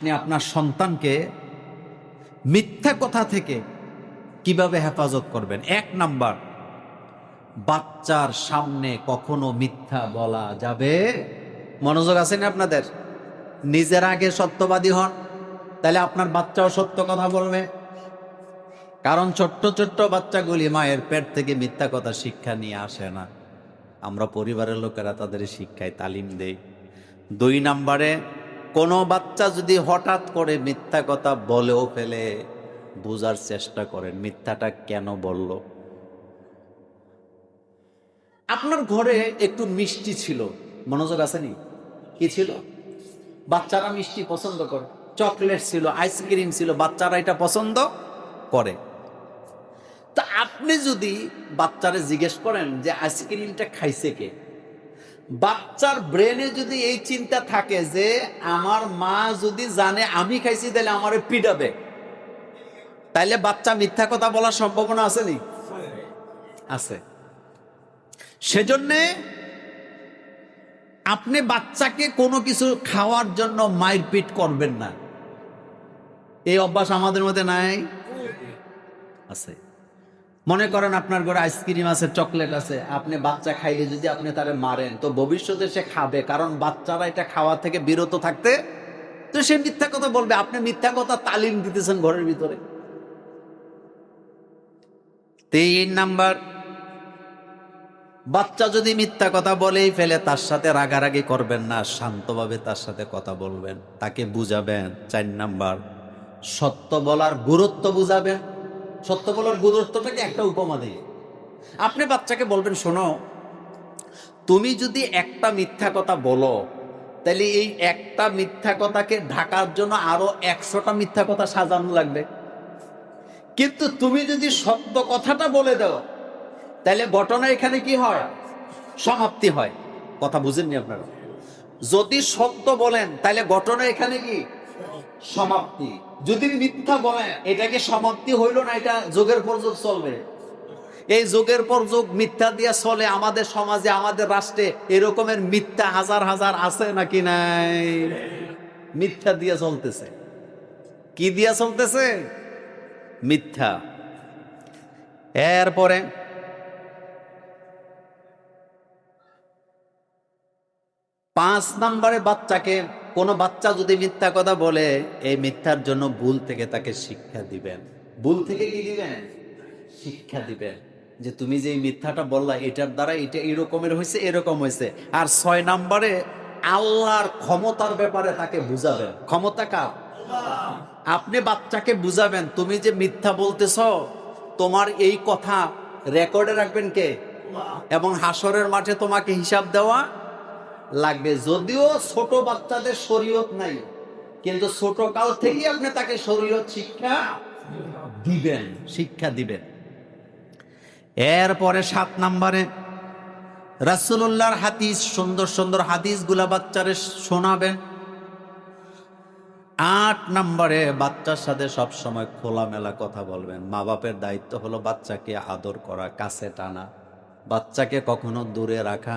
আপনি আপনার সন্তানকে মিথ্যা কথা থেকে কীভাবে হেফাজত করবেন? এক নাম্বার, বাচ্চার সামনে কখনো মিথ্যা বলা যাবে? মনোযোগ আছে না আপনাদের? নিজের আগে সত্যবাদী হন, তাহলে আপনার বাচ্চাও সত্য কথা বলবে। কারণ ছোট্ট ছোট্ট বাচ্চাগুলি মায়ের পেট থেকে মিথ্যা কথা শিক্ষা নিয়ে আসে না। আমরা পরিবারের লোকেরা তাদের শিক্ষায় তালিম দেই। দুই নাম্বারে কোনো বাচ্চা যদি হঠাৎ করে মিথ্যা কথা বলেও ফেলে, বোঝার চেষ্টা করেন, মিথ্যাটা কেন বলল? আপনার ঘরে একটু মিষ্টি ছিল, মনোযোগ আসেনি? কি ছিল? বাচ্চারা মিষ্টি পছন্দ করে, চকলেট ছিল, আইসক্রিম ছিল, বাচ্চারা এটা পছন্দ করে। তা আপনি যদি বাচ্চারা জিজ্ঞেস করেন যে আইসক্রিমটা খাইছে কে? বাচ্চার ব্রেনে যদি এই চিন্তা থাকে যে আমার মা যদি জানে আমি খাইছি, তাহলে আমার পিডাবে তাইলে বাচ্চা মিথ্যা কথা বলার সম্ভাবনা আছে নি? আছে। সেজন্যে আপনি বাচ্চাকে কোনো কিছু খাওয়ার জন্য মারপিট করবেন না। এই অভ্যাস আমাদের মধ্যে নাই? আছে। মনে করেন আপনার ঘরে আইসক্রিম আছে চকলেট আছে, আপনি বাচ্চা খাইলে যদি আপনি তারে মারেন, তো ভবিষ্যতে সে খাবে, কারণ বাচ্চারা এটা খাওয়া থেকে বিরত থাকতে, তো সে মিথ্যা কথা বলবে, আপনি মিথ্যা কথা তালিম দিতেছেন ঘরের ভিতরে। তিন নাম্বার, বাচ্চা যদি মিথ্যা কথা বলেই ফেলে, তার সাথে রাগারাগি করবেন না, শান্তভাবে তার সাথে কথা বলবেন, তাকে বুঝাবেন। চার নাম্বার, সত্য বলার গুরুত্ব বুঝাবেন। সত্য বলার গুরুত্বটাকে একটা উপমা দিই আপনি বাচ্চাকে বলবেন, শোনো, তুমি যদি একটা মিথ্যা কথা বলো, তাহলে এই একটা মিথ্যা কথাকে ঢাকার জন্য আরও একশোটা মিথ্যা কথা সাজানো লাগবে। কিন্তু তুমি যদি সত্য কথাটা বলে দাও, তাহলে ঘটনা এখানে কি হয়? সমাপ্তি হয়। কথা বুঝেননি আপনারা? যদি সত্য বলেন, তাহলে ঘটনা এখানে কি? সমাপ্তি। যদি মিথ্যা বলেন এটাকে সমাপ্তি হইল না, এটা যোগের পর যুগ চলবে। এই যোগের পর যুগ মিথ্যা দিয়া চলে, আমাদের সমাজে, আমাদের রাষ্ট্রে এরকমের মিথ্যা হাজার হাজার আছে নাকি নাই? মিথ্যা দিয়া চলতেছে। কি দিয়া চলতেছে? মিথ্যা। এরপরে পাঁচ নম্বরে বাচ্চাকে কোনো বাচ্চা যদি মিথ্যা কথা বলে, এই মিথ্যার জন্য ভুল থেকে তাকে শিক্ষা দিবেন। ভুল থেকে কি দিবেন? শিক্ষা দিবেন। যে তুমি যে মিথ্যাটা বললা, এটার দ্বারা এটা এরকমের হয়েছে, এরকম হয়েছে। আর ছয় নম্বরে, আল্লাহর ক্ষমতার ব্যাপারে তাকে বুঝাবেন। ক্ষমতা কার? আপনি বাচ্চাকে বুঝাবেন, তুমি যে মিথ্যা বলতেছ, তোমার এই কথা রেকর্ডে রাখবেন কে? এবং হাসরের মাঠে তোমাকে হিসাব দেওয়া লাগবে। যদিও ছোট বাচ্চাদের শরীয়ত নাই, কিন্তু ছোট কাল থেকেই আপনি তাকে শরীয়ত শিক্ষা দিবেন শিক্ষা দিবেন। এরপরে সাত নম্বরে রাসুল্লাহর হাদিস, সুন্দর সুন্দর হাদিসগুলা বাচ্চারে শোনাবেন আট নম্বরে, বাচ্চার সাথে সব সময় খোলামেলা কথা বলবেন। মা বাপের দায়িত্ব হলো বাচ্চাকে আদর করা, কাছে টানা। বাচ্চাকে কখনো দূরে রাখা।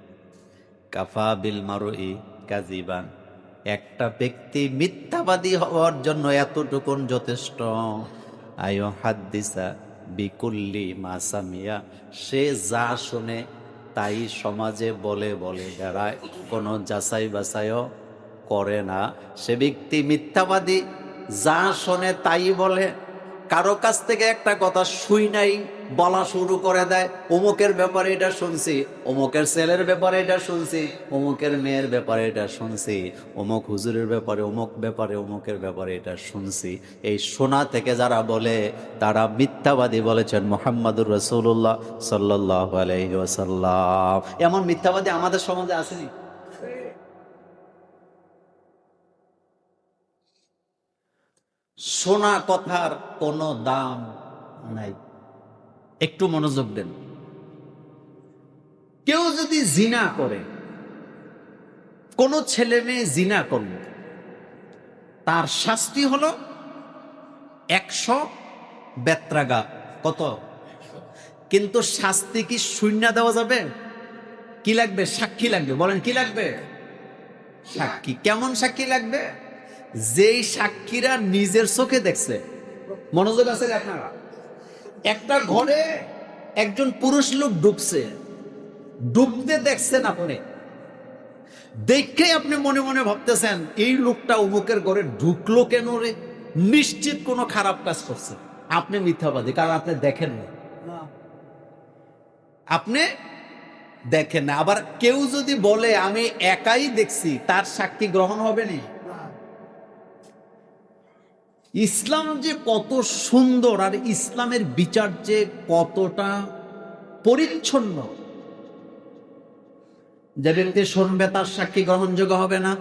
কাফা বিল মারুই কাজিবান একটা ব্যক্তি মিথ্যাবাদী হওয়ার জন্য এতটুকুন যথেষ্ট। আয়ো হাদ্দিসা বিকুল্লি মাসামিয়া সে যা শুনে তাই সমাজে বলে বলে বেড়ায়, কোনো যাচাই বাছাইও করে না। সে ব্যক্তি মিথ্যাবাদী, যা শোনে তাই বলে কারও কাছ থেকে একটা কথা শুই নাই, বলা শুরু করে দেয়, অমুকের ব্যাপারে এটা শুনছি, অমুকের ছেলের ব্যাপারে এটা শুনছি, অমুকের মেয়ের ব্যাপারে এটা শুনছি, অমুক হুজুরের ব্যাপারে, অমুক ব্যাপারে, অমুকের ব্যাপারে এটা শুনছি। এই শোনা থেকে যারা বলে, তারা মিথ্যাবাদী বলেছেন মোহাম্মদুর রসুল্লাহ সাল্লাহ আলহিহাসাল্লাম এমন মিথ্যাবাদী আমাদের সমাজে আসেনি? সোনা কথার কোনো দাম নাই। একটু মনোযোগ দেন। কেউ যদি জিনা করে, কোন ছেলে মেয়ে জিনা করল, তার শাস্তি হলো একশো বেত্রাগা। কত? কিন্তু শাস্তি কি শূন্য দেওয়া যাবে? কি লাগবে? সাক্ষী লাগবে। বলেন, কি লাগবে? সাক্ষী। কেমন সাক্ষী লাগবে? যেই সাক্ষীরা নিজের চোখে দেখছে মনোযোগ আছে আপনারা একটা ঘরে একজন পুরুষ লোক ডুবছে ডুবতে দেখছেন আপনি দেখে আপনি মনে মনে ভাবতেছেন এই লোকটা অমুকের ঘরে ঢুকলো কেন রে? নিশ্চিত কোনো খারাপ কাজ করছে। আপনি মিথ্যাবাদী কারণ আপনি দেখেন না। আপনি দেখেন না। আবার কেউ যদি বলে আমি একাই দেখছি তার সাক্ষী গ্রহণ হবে না? ইসলাম যে কত সুন্দর আর ইসলামের বিচার যে কতটা পরিচ্ছন্ন। যে ব্যক্তি শুনবে তার সাক্ষী গ্রহণযোগ্য হবে না।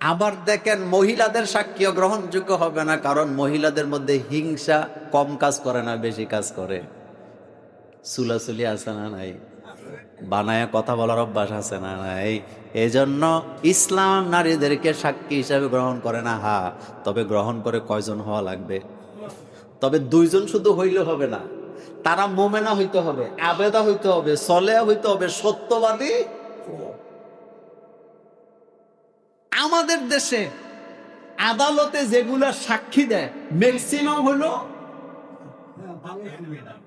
আবার দেখেন মহিলাদের সাক্ষীও গ্রহণযোগ্য হবে না, কারণ মহিলাদের মধ্যে হিংসা কম কাজ করে না, বেশি কাজ করে। সুলাসুলি আছে না নাই? বানায় কথা বলার অভ্যাস আছে না নাই? এই জন্য ইসলাম নারীদেরকে সাক্ষী হিসাবে গ্রহণ করে না, হা। তবে গ্রহণ করে কয়জন হওয়া লাগবে? তবে দুইজন শুধু হইলে হবে না। তারা মোমেনা হইতে হবে আবেদা হইতে হবে সলেয়া হইতে হবে, সত্যবাদী? আমাদের দেশে আদালতে যেগুলা সাক্ষী দেয় ম্যাক্সিমাম হলো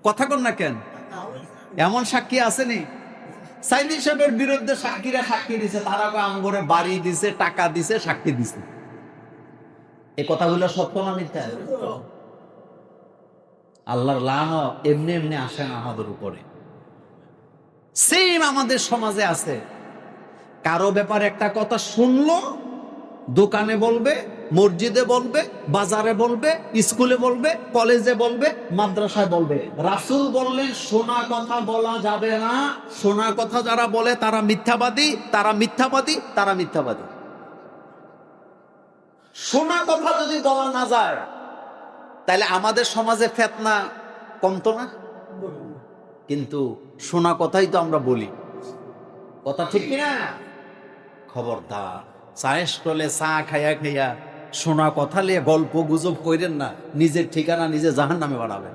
কথা কন না কেন? এমন সাক্ষী আসেনি সাইদি সাহেবের বিরুদ্ধে সাক্ষীরা সাক্ষী দিছে, তারা বাড়ি দিছে, টাকা দিছে, সাক্ষী দিছে। এই কথাগুলো সত্য না মিথ্যা? আল্লাহর লান এমনি এমনি আসে আমাদের উপরে। সেম আমাদের সমাজে আছে। কারও ব্যাপারে একটা কথা শুনলো, দোকানে বলবে মসজিদে বলবে, বাজারে বলবে, স্কুলে বলবে, কলেজে বলবে, মাদ্রাসায় বলবে। রাসুল বললেন সোনা কথা বলা যাবে না। শোনা কথা যারা বলে, তারা মিথ্যাবাদী তারা মিথ্যাবাদী তারা মিথ্যাবাদী। সোনা কথা যদি বলা না যায়, তাহলে আমাদের সমাজে ফেতনা কমতো না? কিন্তু সোনা কথাই তো আমরা বলি। কথা ঠিক কিনা? খবরদার। চায়েস করলে চা খাইয়া খাইয়া শোনা কথা নিয়ে গল্প গুজব কইরেন না, নিজের ঠিকানা নিজে জাহান নামে বাড়াবে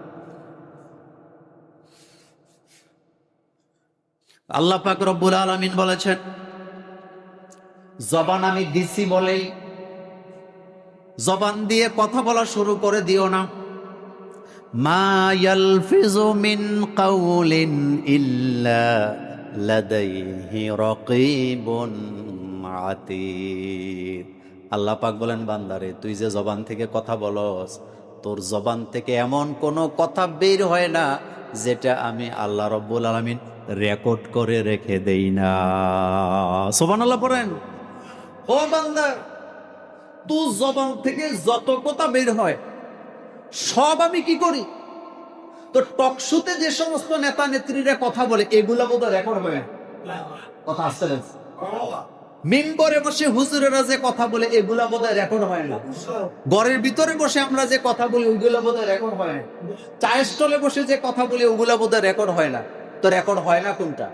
আল্লাহ পাক রব্বুল আলমিন বলেছেন, জবান আমি দিছি বলেই, জবান দিয়ে কথা বলা শুরু করে দিও না। মা ইয়ালফিজু মিন কাউলিন ইল্লা লাদাইহি রাকিবুন আতীদ। আল্লাহ পাক বলেন, বান্দারে, তুই যে জবান থেকে কথা বলস, তোর জবান থেকে এমন কোনো কথা বের হয় না যেটা আমি আল্লাহ রব্বুল আলমিন রেকর্ড করে রেখে দেই না। সোবান আল্লাহ পড়েন। ও বান্দা, তোর জবান থেকে যত কথা বের হয়, সব আমি কি করি? তো টকশুতে যে সমস্ত নেতা নেত্রীরা কথা বলে, এগুলা বোধ রেকর্ড হয়। কথা আসতে মিম্বরে বসে হুজুরেরা যে কথা বলে, এগুলা বোধহয় রেকর্ড হয় না। ঘরের ভিতরে বসে আমরা যে কথা বলি, ওইগুলা বোধহয় রেকর্ড হয় না। চায়ের স্টলে বসে যে কথা বলি, ওগুলা বোধহয় রেকর্ড হয় না। তো রেকর্ড হয় না কোনটা?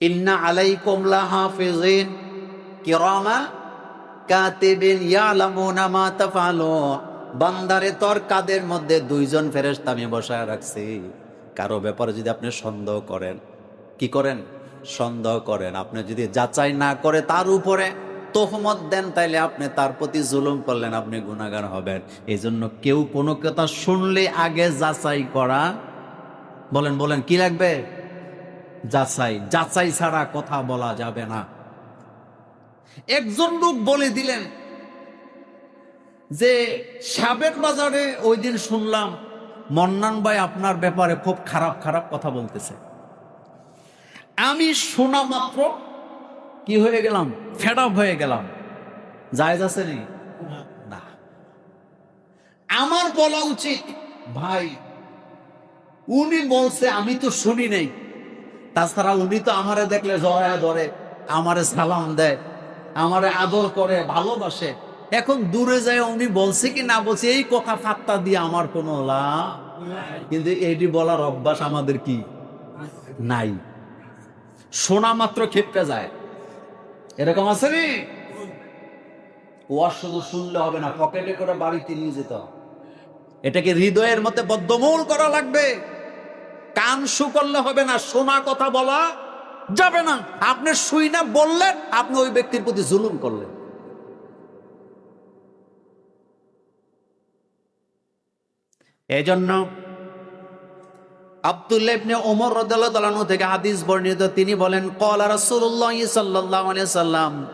ইন্না কিরামা কাতিবিন ইয়ালামুনা মা বান্দারে তোর কাদের মধ্যে দুইজন ফেরেশতা আমি বসায় রাখছি। কারও ব্যাপারে যদি আপনি সন্দেহ করেন। কি করেন? সন্দেহ করেন। আপনি যদি যাচাই না করে তার উপরে তোহমত দেন, তাইলে আপনি তার প্রতি জুলুম করলেন, আপনি গুণাগার হবেন। এই জন্য কেউ কোনো কথা শুনলে আগে যাচাই করা। বলেন বলেন, কি লাগবে? যাচাই। যাচাই ছাড়া কথা বলা যাবে না। একজন লোক বলে দিলেন যে, সাবেক বাজারে ওই দিন শুনলাম, মন্নান ভাই আপনার ব্যাপারে খুব খারাপ খারাপ কথা বলতেছে। আমি শোনা মাত্র কি হয়ে গেলাম? ফেড হয়ে গেলাম। জায়জ আছে নি? না। আমার বলা উচিত, ভাই, উনি বলছে, আমি তো শুনি নেই। তাছাড়া উনি তো আমারে দেখলে জয়া ধরে, আমারে সালাম দেয়, আমারে আদর করে, ভালোবাসে। এখন দূরে যায় উনি বলছে কি না বলছে, এই কথা ফাত্তা দিয়ে আমার কোনো লাভ কিন্তু এটি বলার অভ্যাস আমাদের কি? নাই। শোনা মাত্র ক্ষেপটা যায়। এরকম আছে নি? শুধু শুনলে হবে না, পকেটে করে বাড়িতে নিয়ে যেতে এটাকে হৃদয়ের মধ্যে বদ্ধমূল করা লাগবে। কান শু করলে হবে না শোনা কথা বলা যাবে না। আপনি শুই না, বললেন, আপনি ওই ব্যক্তির প্রতি জুলুম করলেন। এই জন্য ওমর থেকে বর্ণিত। তিনি বলেন সাল্লাম,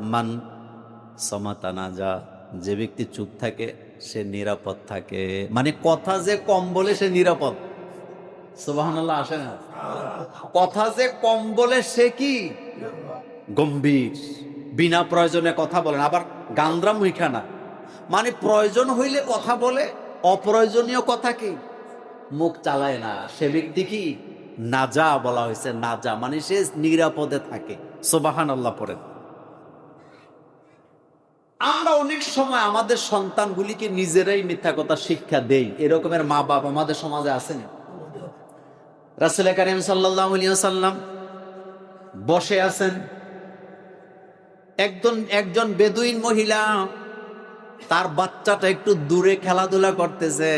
মান সমাতানা যা যে ব্যক্তি চুপ থাকে, সে নিরাপদ থাকে। মানে কথা যে কম বলে সে নিরাপদ। সুবহানাল্লাহ, আসে না? কথা যে কম বলে সে কি? গম্ভীর। বিনা প্রয়োজনে কথা বলেন আবার গান্দ্রা মুইখানা মানে প্রয়োজন হইলে কথা বলে, অপ্রয়োজনীয় কথা কি? মুখ চালায় না। সে ব্যক্তি কি নাজা বলা হয়েছে, নাজা। মানে সে নিরাপদে থাকে। সোবাহান আল্লাহ পড়েন। আমরা অনেক সময় আমাদের সন্তানগুলিকে নিজেরাই মিথ্যা কথা শিক্ষা দেই। এরকমের মা বাপ আমাদের সমাজে আছেন? রাসুল করিম সাল্লাম বসে আছেন। একজন একজন বেদুইন মহিলা তার বাচ্চাটা একটু দূরে খেলাধুলা করতেছে।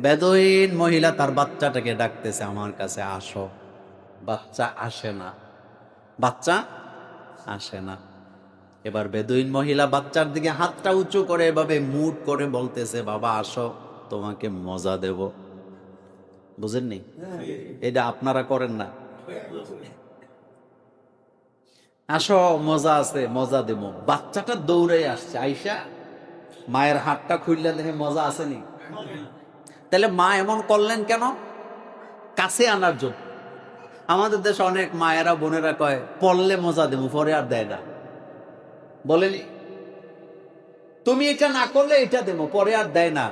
বেদুইন মহিলা তার বাচ্চাটাকে ডাকতেছে আমার কাছে, আসো। বাচ্চা আসে না। বাচ্চা আসে না। এবার বেদুইন মহিলা বাচ্চার দিকে হাতটা উঁচু করে এভাবে মুট করে বলতেছে, বাবা, আসো, তোমাকে মজা দেব। বুঝেননি? এটা আপনারা করেন না। আসো, মজা আছে, মজা দেব। বাচ্চাটা দৌড়ে আসছে। আইসা মায়ের হাতটা খুললে দেখে মজা আসেনি? তাহলে মা এমন করলেন কেন? কাছে আনার জন্য। আমাদের দেশে অনেক মায়েরা, বোনেরা কয়, পড়লে মজা দেবো, পরে আর দেয় না। বলেনি তুমি এটা না করলে এটা দেবো, পরে আর দেয় না।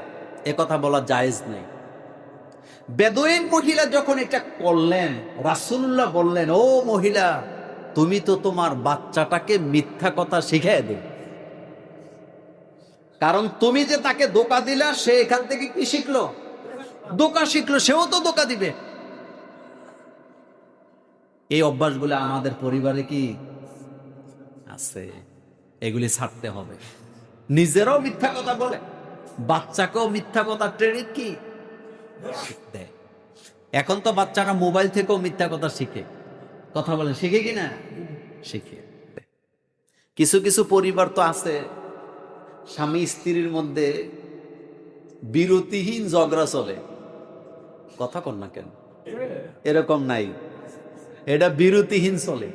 এ কথা বলা জায়েজ নেই। বেদুইন মহিলা যখন এটা করলেন রাসুল্লাহ বললেন, ও মহিলা, তুমি তো তোমার বাচ্চাটাকে মিথ্যা কথা শিখাই দেবে কারণ তুমি যে তাকে দোকা দিলা, সে এখান থেকে কি শিখলো? দোকা শিখলো, সেও তো দোকা দিবে। এই অভ্যাসগুলো আমাদের পরিবারে কি আছে? এগুলি ছাড়তে হবে। নিজেরাও মিথ্যা কথা বলে, বাচ্চাকেও মিথ্যা কথা ট্রেনিং কি? এখন তো বাচ্চারা মোবাইল থেকেও মিথ্যা কথা শিখে। কথা বলে, শিখে কি না? শিখে। কিছু কিছু পরিবার তো আছে, স্বামী স্ত্রীর মধ্যে বিরতিহীন ঝগড়া চলে। কথা কর না কেন? এরকম নাই। এটা বিরতিহীন চলে।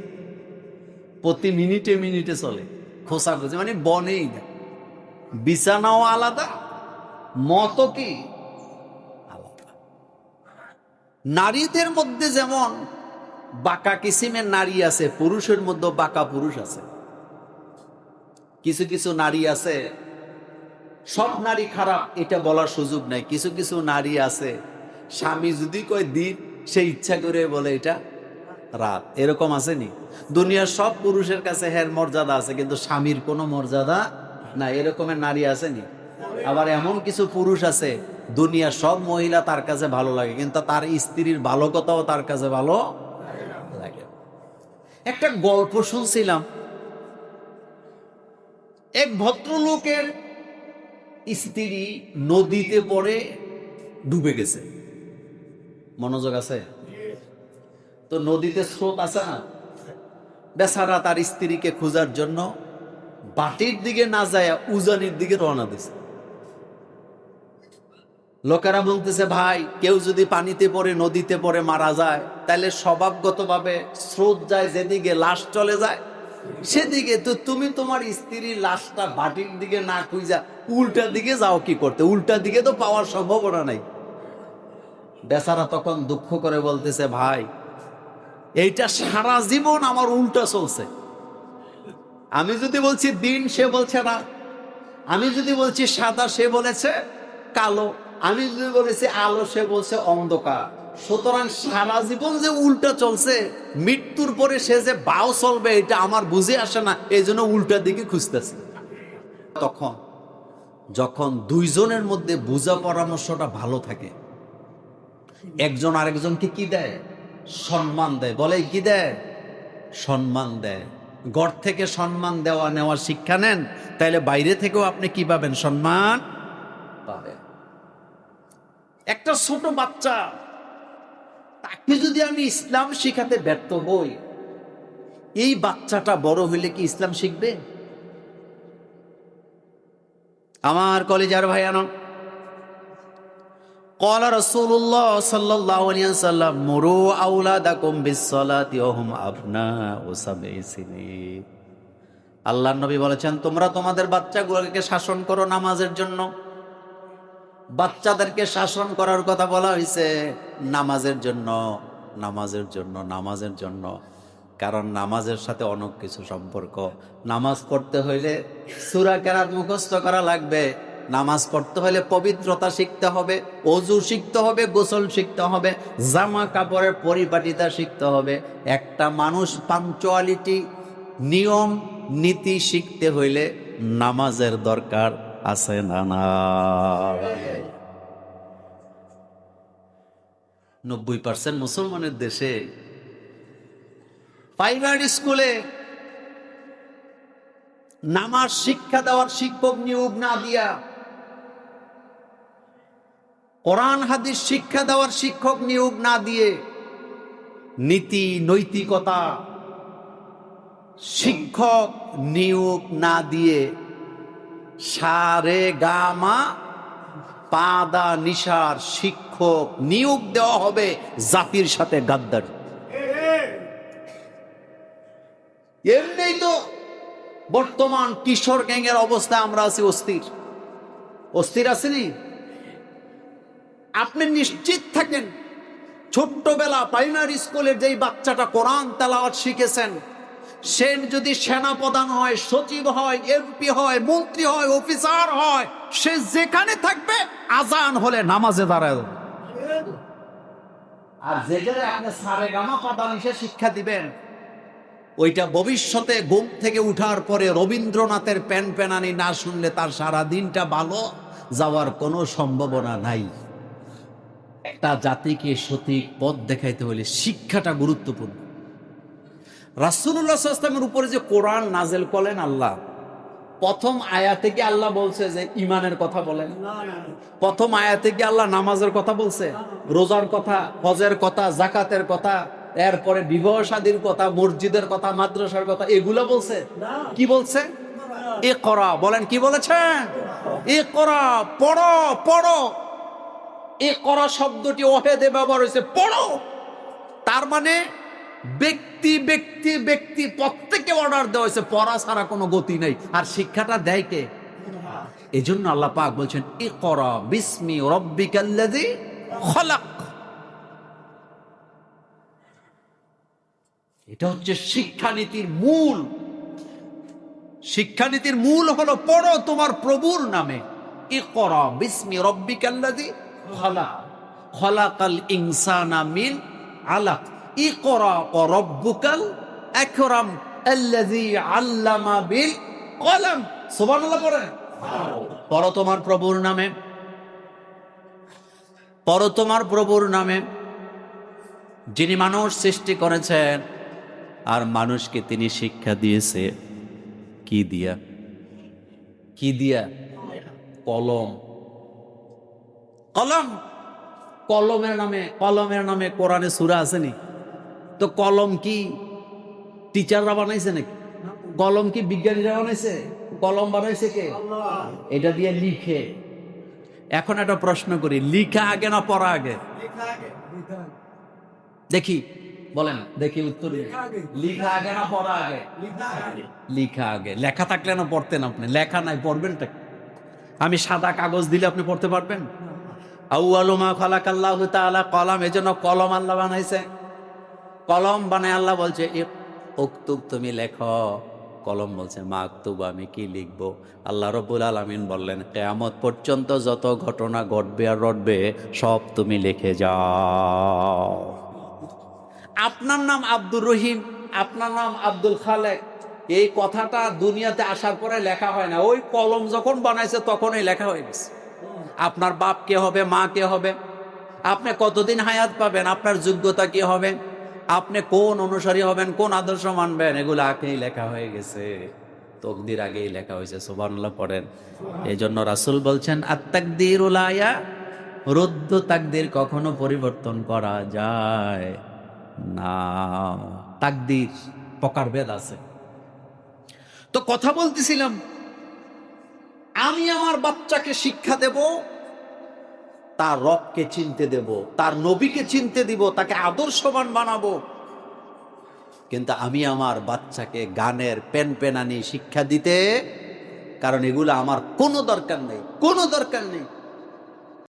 প্রতি মিনিটে মিনিটে চলে। খোসা খোঁজে মানে বনেই না। বিছানাও আলাদা মত কি? আলাদা। নারীদের মধ্যে যেমন বাঁকা কিসিমের নারী আছে পুরুষের মধ্যে বাঁকা পুরুষ আছে। কিছু কিছু নারী আছে সব নারী খারাপ এটা বলার সুযোগ নাই। কিছু কিছু নারী আছে স্বামী যদি কয় দিন, সে ইচ্ছা করে বলে এটা রাত। এরকম আসেনি। দুনিয়ার সব পুরুষের কাছে হের মর্যাদা আছে, কিন্তু স্বামীর কোনো মর্যাদা না এরকমের নারী আসেনি। আবার এমন কিছু পুরুষ আছে, দুনিয়ার সব মহিলা তার কাছে ভালো লাগে, কিন্তু তার স্ত্রীর ভালো কথাও তার কাছে ভালো লাগে। একটা গল্প শুনছিলাম। এক ভদ্রলোকের স্ত্রী নদীতে পড়ে ডুবে গেছে। মনোযোগ আছে? তো নদীতে স্রোত আছে না? বেচারা তার স্ত্রীকে খোঁজার জন্য বাটির দিকে না যায়, উজানির দিকে রওনা দিছে। লোকেরা বলতেছে, ভাই, কেউ যদি পানিতে পড়ে, নদীতে পড়ে মারা যায়, তাহলে স্বভাবগতভাবে স্রোত যায়, যেদিকে লাশ চলে যায়, সেদিকে তো তুমি তোমার স্ত্রীর লাশটা বাটির দিকে না খুঁজা, উল্টা দিকে যাও কি করতে? উল্টা দিকে তো পাওয়ার সম্ভাবনা নাই। বেচারা তখন দুঃখ করে বলতেছে, ভাই, এইটা সারা জীবন আমার উল্টা চলছে। আমি যদি বলছি দিন সে বলছে না আমি যদি বলছি সাদা সে বলেছে কালো, আমি যদি বলেছি আলো সে বলছে অন্ধকার। সুতরাং সারা জীবন যে উল্টা চলছে, মৃত্যুর পরে সে যে বাও চলবে, এটা আমার বুঝে আসে না এই জন্য উল্টা দিকে খুঁজতেছে। তখন, যখন দুইজনের মধ্যে বোঝা পরামর্শটা ভালো থাকে একজন আরেকজনকে কি দেয়? সম্মান দেয়। বলে কি দেয়? সম্মান দেয়। ঘর থেকে সম্মান দেওয়া, নেওয়ার শিক্ষা নেন, তাইলে বাইরে থেকেও আপনি কি পাবেন? সম্মান পাবেন। একটা ছোট বাচ্চা, তাকে যদি আমি ইসলাম শিখাতে ব্যর্থ হই, এই বাচ্চাটা বড় হইলে কি ইসলাম শিখবে? আমার কলেজার ভাইয়ানো قال رسول الله صلى الله عليه وسلم مروا أولادكم بالصلاة وهم أبناء سبع سنين আল্লাহ নবী বলেছেন তোমরা তোমাদের বাচ্চাগুলোকে শাসন করো নামাজের জন্য বাচ্চাদেরকে শাসন করার কথা বলা হয়েছে নামাজের জন্য নামাজের জন্য নামাজের জন্য কারণ নামাজের সাথে অনেক কিছু সম্পর্ক নামাজ পড়তে হইলে সুরা কেরাত মুখস্থ করা লাগবে নামাজ পড়তে হলে পবিত্রতা শিখতে হবে, অজু শিখতে হবে, গোসল শিখতে হবে, জামা কাপড়ের পরিপাটিতা শিখতে হবে। একটা মানুষ পাঞ্চুয়ালিটি নিয়ম, নীতি শিখতে হইলে নামাজের দরকার আছে না না নব্বই পার্সেন্ট মুসলমানের দেশে প্রাইমারি স্কুলে নামাজ শিক্ষা দেওয়ার শিক্ষক নিয়োগ না দিয়া কোরআন, হাদিস, শিক্ষা দেওয়ার শিক্ষক নিয়োগ না দিয়ে নীতি, নৈতিকতা শিক্ষক নিয়োগ না দিয়ে সারে গামা পাদা নিশার শিক্ষক নিয়োগ দেওয়া হবে জাতির সাথে গাদ্দার। এমনি তো বর্তমান কিশোর গ্যাংয়ের অবস্থা, আমরা আছি অস্থির। অস্থির আসেনি আপনি নিশ্চিত থাকেন ছোট্টবেলা প্রাইমারি স্কুলের যেই বাচ্চাটা কোরআন তেলাওয়াত শিখেছেন, সে যদি সেনা প্রধান হয়, সচিব হয় এমপি হয়, মন্ত্রী হয় অফিসার হয়, সে যেখানে থাকবে আজান হলে নামাজে দাঁড়ায়। আর যেখানে আপনি সারে গামা পাতা নিশে শিক্ষা দিবেন, ওইটা ভবিষ্যতে ঘুম থেকে উঠার পরে রবীন্দ্রনাথের প্যান প্যানানি না শুনলে তার সারা দিনটা ভালো যাওয়ার কোনো সম্ভাবনা নাই। একটা জাতিকে সঠিক পথ দেখাইতে হলে শিক্ষাটা গুরুত্বপূর্ণ। রাসুল্লাহ আসলামের উপরে যে কোরআন নাজেল করলেন আল্লাহ প্রথম আয়া থেকে আল্লাহ বলছে যে ইমানের কথা বলেন? প্রথম আয়া থেকে আল্লাহ নামাজের কথা বলছে? রোজার কথা হজের কথা জাকাতের কথা এরপরে বিবাহ শাদীর কথা মসজিদের কথা মাদ্রাসার কথা এগুলো বলছে? কি বলছে? এ করা বলেন কি বলেছে এ করা পড়ো পড়ো। এ করা শব্দটি অহেদে ব্যবহার হয়েছে। পড়ো। তার মানে ব্যক্তি ব্যক্তি ব্যক্তি প্রত্যেকে অর্ডার দেওয়া হয়েছে। পড়া ছাড়া কোনো গতি নেই। আর শিক্ষাটা দেয় কে? এই জন্য আল্লাহ পাক বলছেন এ করা বিস্মি রব্বিকাল্লাদি খলাক। এটা হচ্ছে শিক্ষানীতির মূল। শিক্ষানীতির মূল হলো, পড়ো তোমার প্রভুর নামে। এ করা বিস্মি রব্বিকাল্লাদি মিন আলাক। ই করা ও রব্বুকাল একরাম আল্লাযী আল্লামা বিল কলম। সুবহানাল্লাহ পড়েন পড়ো তোমার প্রভুর নামে। পড়ো তোমার প্রভুর নামে। যিনি মানুষ সৃষ্টি করেছেন, আর মানুষকে তিনি শিক্ষা দিয়েছে। কি দিয়া? কি দিয়া? কলম। কলম? কলমের নামে কলমের নামে কোরআনে সুরা আসেনি তো কলম কি টিচাররা বানাইছে নাকি? কলম কি বিজ্ঞানীরা বানাইছে? কলম বানাইছে কে? এটা দিয়ে লিখে। এখন একটা প্রশ্ন করি লিখা আগে না পড়া আগে? দেখি বলেন দেখি উত্তর দিন। লিখা আগে। না পড়া আগে। লিখা আগে। লেখা থাকলে না পড়তেন আপনি। লেখা নাই পড়বেনটা কি? আমি সাদা কাগজ দিলে আপনি পড়তে পারবেন? আউআলুমা খালাকাল্লাহু তাআলা কলম, এজন্য কলম আল্লাহ বানাইছে। কলম বানায় আল্লাহ বলছে উক্তুব তুমি লেখো। কলম বলছে, মাকতুব আমি কি লিখব? আল্লাহ রব্বুল আলমিন বললেন, কেয়ামত পর্যন্ত যত ঘটনা ঘটবে আর রটবে, সব তুমি লিখে যাও। আপনার নাম আব্দুর রহিম, আপনার নাম আব্দুল খালেক। এই কথাটা দুনিয়াতে আসার পরে লেখা হয় না। ওই কলম যখন বানাইছে, তখনই লেখা হয়ে গেছে। আপনার বাপ কে হবে, মা কে হবে? আপনি কতদিন হায়াত পাবেন? আপনার যোগ্যতা কি হবে? আপনি কোন অনুসারী হবেন? কোন আদর্শ মানবেন? এগুলো আগেই লেখা হয়ে গেছে। তকদির আগেই লেখা হয়েছে সোবানুল্লাহ পড়েন। এই জন্য রাসুল বলছেন আত্মাকদির উলায়া রদ্দ তাকদির কখনো পরিবর্তন করা যায় না। তাকদির প্রকারভেদ আছে। তো কথা বলতেছিলাম আমি আমার বাচ্চাকে শিক্ষা দেব, তার রবকে চিনতে দেব, তার নবীকে চিনতে দিব, তাকে আদর্শবান বানাবো। কিন্তু আমি আমার বাচ্চাকে গানের পেন পেনানি শিক্ষা দিতে, কারণ এগুলো আমার কোনো দরকার নেই, কোনো দরকার নেই।